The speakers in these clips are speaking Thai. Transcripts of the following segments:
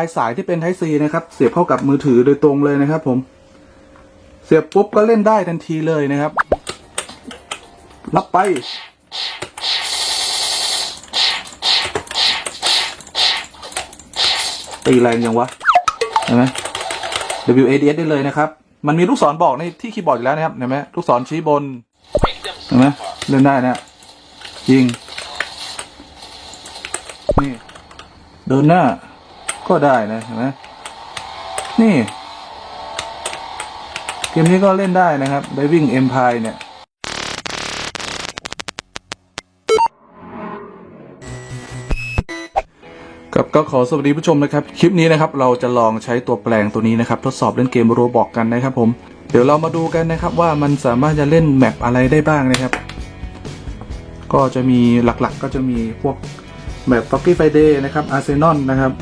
ปลายสายที่เป็น Type C นะครับ เสียบเข้ากับมือถือโดยตรงเลยนะครับ ผม เสียบปุ๊บก็เล่นได้ทันทีเลยนะครับ รับไป ตีแรงยังวะเห็นไหม WADS ได้เลยนะครับ มันมีลูกศรบอกในที่คีย์บอร์ดอยู่แล้วนะครับเห็นไหมลูกศรชี้บนเห็นไหมเล่นได้นะยิงนี่เดินหน้า ก็ได้นะเห็นไหมนี่ เกมนี้ก็เล่นได้นะครับ Diving Empire เนี่ยครับก็ขอสวัสดีผู้ชมนะครับ คลิปนี้นะครับ เราจะลองใช้ตัวแปลงตัวนี้นะครับ ทดสอบเล่นเกมโรบอกกันนะครับผม เดี๋ยวเรามาดูกันนะครับ ว่ามันสามารถจะเล่นแมปอะไรได้บ้างนะครับ ก็จะมีหลักๆก็จะมีพวกแมป f o c k y Friday นะครับ Arsenal นะครับ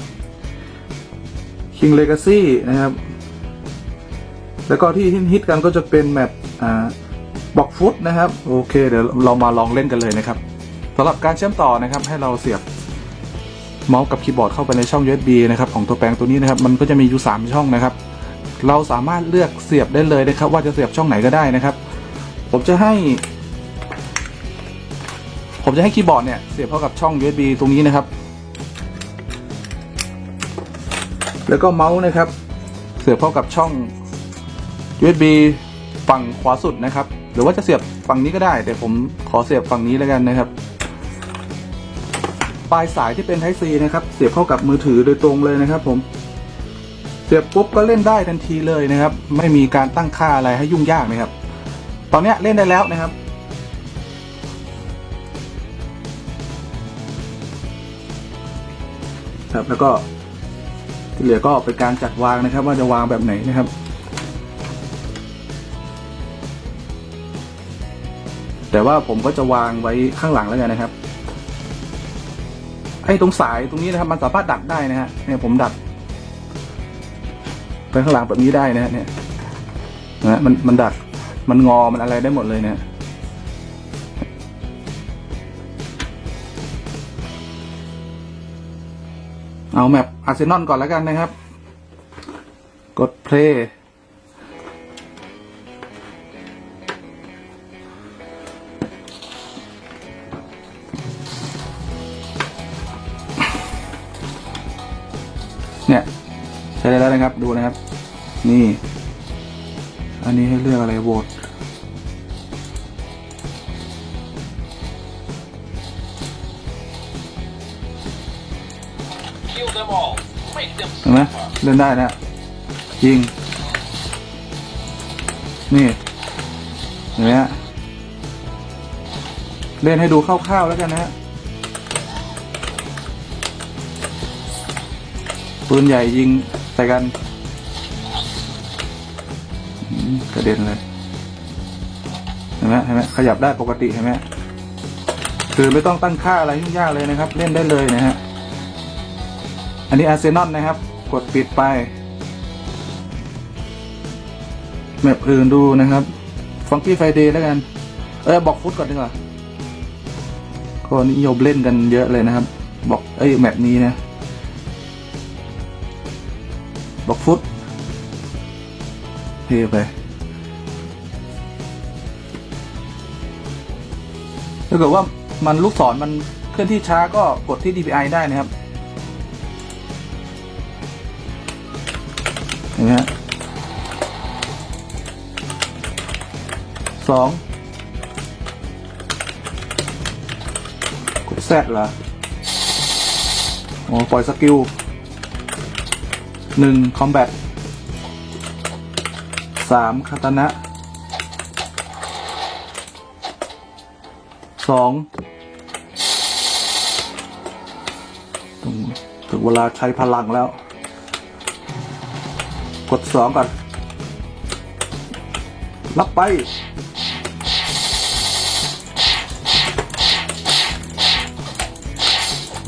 King Legacy นะครับ แล้วก็ที่ฮิตกันก็จะเป็นแมปอ่าบอกฟุตนะครับ โอเค เดี๋ยวเรามาลองเล่นกันเลยนะครับสำหรับการเชื่อมต่อนะครับ ให้เราเสียบเมาส์กับคีย์บอร์ดเข้าไปในช่อง USB นะครับของตัวแปลงตัวนี้นะครับ มันก็จะมีอยู่ 3 ช่องนะครับ เราสามารถเลือกเสียบได้เลยนะครับ ว่าจะเสียบช่องไหนก็ได้นะครับ ผมจะให้ ผมจะให้คีย์บอร์ดเนี่ยเสียบเข้ากับช่อง USB ตรงนี้นะครับ แล้วก็เมาส์นะครับเสียบเข้ากับช่อง USB ฝั่งขวาสุดนะครับ หรือว่าจะเสียบฝั่งนี้ก็ได้ แต่ผมขอเสียบฝั่งนี้แล้วกันนะครับ ปลายสายที่เป็น Type C นะครับ เสียบเข้ากับมือถือโดยตรงเลยนะครับ ผม เสียบปุ๊บก็เล่นได้ทันทีเลยนะครับ ไม่มีการตั้งค่าอะไรให้ยุ่งยากนะครับ ตอนนี้เล่นได้แล้วนะครับครับแล้วก็ ที่เหลือก็เป็นการจัดวางนะครับ ว่าจะวางแบบไหนนะครับแต่ว่าผมก็จะวางไว้ข้างหลังแล้วกันนะครับ ไอ้ตรงสายตรงนี้นะครับ มันสามารถดัดได้นะฮะเนี่ยผมดัดไปข้างหลังแบบนี้ได้นะฮะเนี่ยนะมันมันดัดมันงอมันอะไรได้หมดเลยเนี่ย เอาแมปอาร์เซนอลก่อนแล้วกันนะครับ กดเพลย์เนี่ย ใช้ได้แล้วนะครับดูนะครับ นี่ อันนี้ให้เลือกอะไรโหวต เห็นไหมเล่นได้นะยิง นี่เห็นไหมฮะเล่นให้ดูคร่าวๆแล้วกันนะฮะปืนใหญ่ยิงใส่กันกระเด็นเลยเห็นไหมเห็นไหมขยับได้ปกติเห็นไหมคือไม่ต้องตั้งค่าอะไรยุ่งยากเลยนะครับ เล่นได้เลยนะฮะ อันนี้อาร์เซนอลนะครับ กดปิดไป แมปอื่นดูนะครับ ฟังกี้ไฟเดย์แล้วกัน เออบอกฟุตก่อนดีกว่าก็นิยมเล่นกันเยอะเลยนะครับ บอกเอ้ยแมปนี้นะ บอกฟุตเทไปถ้าเกิดว่ามันลูกศรมันเคลื่อนที่ช้าก็กดที่ DPI ได้นะครับ นะสองกดแซดเหรอโอ้ปล่อยสกิลหนึ่งคอมแบทสามคาตานะสองถึงเวลาใช้พลังแล้ว กดสองก่อน รับไป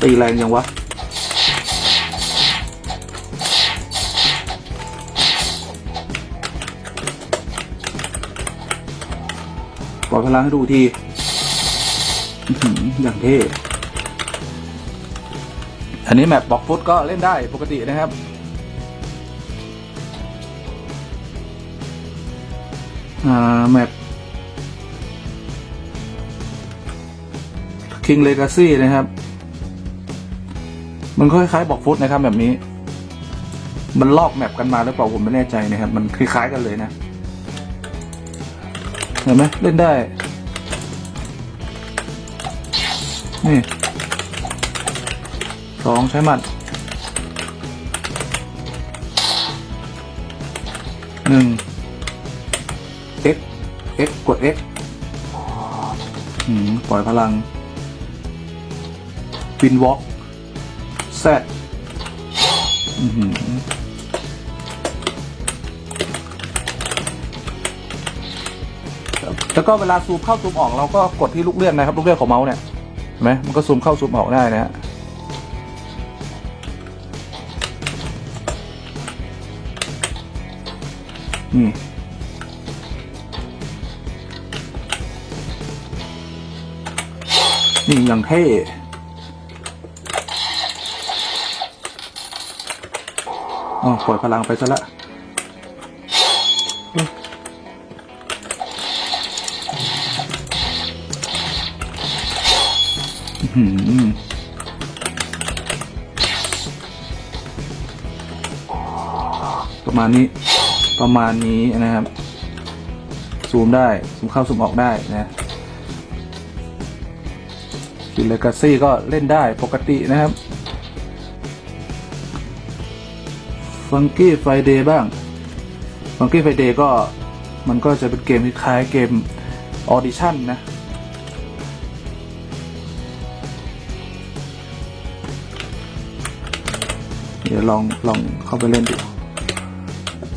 ตีแรงยังวะ ปล่อยพลังให้ดูทีอย่างเท่ อันนี้แมปบอกฟุตก็เล่นได้ปกตินะครับ แมป King Legacy นะครับ มันคล้ายๆบอกฟุตนะครับแบบนี้ มันลอกแมปกันมาหรือเปล่าผมไม่แน่ใจนะครับ มันคล้ายๆกันเลยนะ เห็นไหมเล่นได้ นี่สองใช้หมัดหนึ่ง X กด X อืมปล่อยพลังวินวอล์กแซดอือหือแล้วก็เวลาซูมเข้าซูมออกเราก็กดที่ลูกเลื่อนนะครับ ลูกเลื่อนของเมาส์เนี่ยเห็นไหมมันก็ซูมเข้าซูมออกได้นะฮะนี่ นี่อย่างเท่อ๋อปล่อยพลังไปซะละอืมประมาณนี้ประมาณนี้นะครับ ซูมได้ ซูมเข้าซูมออกได้นะ คิเลกาซี่ก็เล่นได้ปกตินะครับฟังกี้ไฟเดย์บ้างฟังกี้ไฟเดย์ก็มันก็จะเป็นเกมคล้ายเกมออดิชั่นนะเดี๋ยวลองลองเข้าไปเล่นดู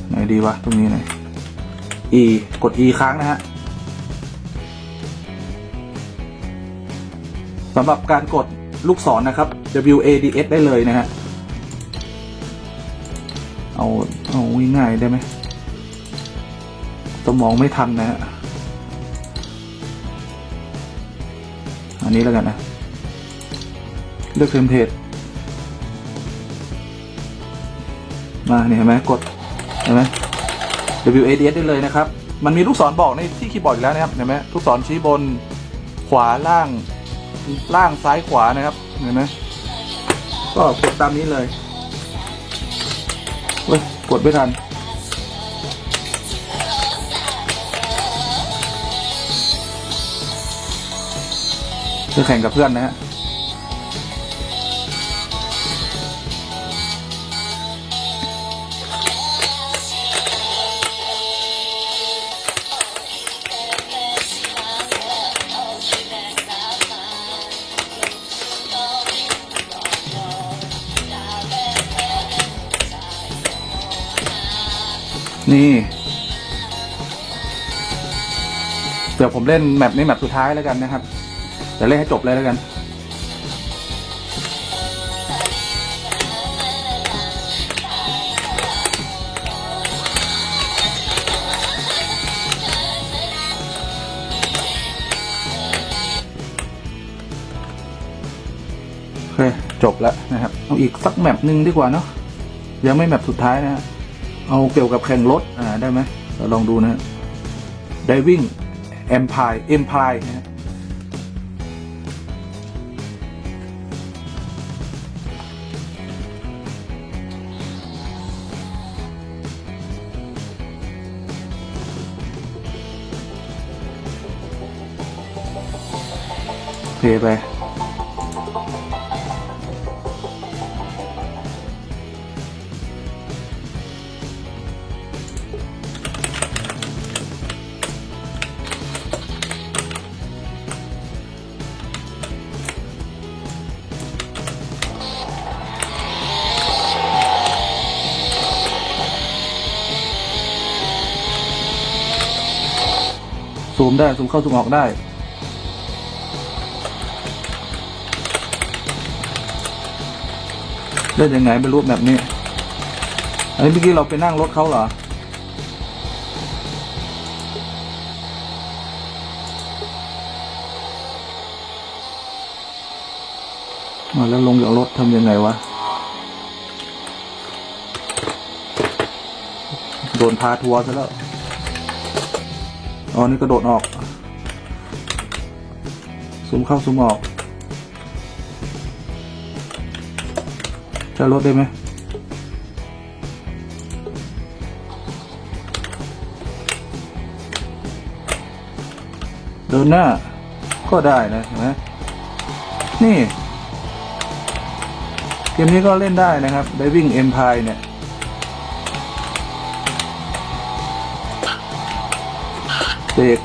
ไหนดีวะ ตรงนี้ไหน E กด E ค้างนะฮะ สำหรับการกดลูกศรนะครับ W A D S ได้เลยนะฮะ เอาเอาง่ายๆได้ไหมสมองไม่ทันนะฮะ อันนี้แล้วกันนะ เลือกเทมเพลตมาเนี่ยเห็นไหมกด เห็นไหม W A D S ได้เลยนะครับ มันมีลูกศรบอกในที่คีย์บอร์ดแล้วนะครับ เห็นไหมลูกศรชี้บนขวาล่าง ล่างซ้ายขวานะครับเห็นไหมก็กดตามนี้เลยเว้ยกดไม่ทันจะแข่งกับเพื่อนนะฮะ ดี๋ยวผมเล่นแมปนี้แมปสุดท้ายแล้วกันนะครับเดี๋ยวเล่นให้จบเลยแล้วกัน โอเค จบแล้วนะครับ เอาอีกสักแมปหนึ่งดีกว่าเนาะยังไม่แมปสุดท้ายนะฮะเอาเกี่ยวกับแข่งรถอ่าได้ไหมเราลองดูนะฮะ Diving Empire Empire นะเพไป ซูมได้ซูมเข้าซูมออกได้เล่นยังไงไม่รู้แบบนี้ อันนี้เมื่อกี้เราไปนั่งรถเขาเหรอมาแล้วลงจากรถทำยังไงวะ โดนพาทัวร์ซะแล้ว อ๋อนี่กระโดดออกซูมเข้าซูมออก จะลดได้ไหมเดินหน้าก็ได้นะเห็นไหมนี่ เกมนี้ก็เล่นได้นะครับ Diving Empire เนี่ย เด็ก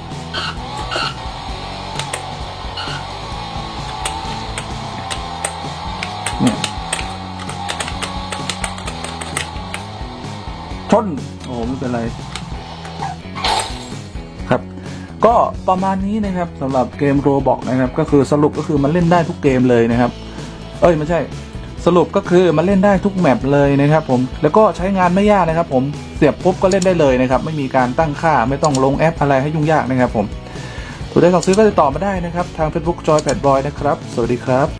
นี่ชนโอ้ไม่เป็นไร ครับ ก็ประมาณนี้นะครับสำหรับเกมโรบอกนะครับ ก็คือสรุปก็คือมันเล่นได้ทุกเกมเลยนะครับ เอ้ยไม่ใช่ สรุปก็คือมันเล่นได้ทุกแมปเลยนะครับ ผมแล้วก็ใช้งานไม่ยากนะครับ ผม เสียบปุ๊บก็เล่นได้เลยนะครับ ไม่มีการตั้งค่าไม่ต้องลงแอปอะไรให้ยุ่งยากนะครับผมถูกได้สั่งซื้อก็ติดต่อมาได้นะครับ ทาง Facebook Joy 8 Boy นะครับ สวัสดีครับ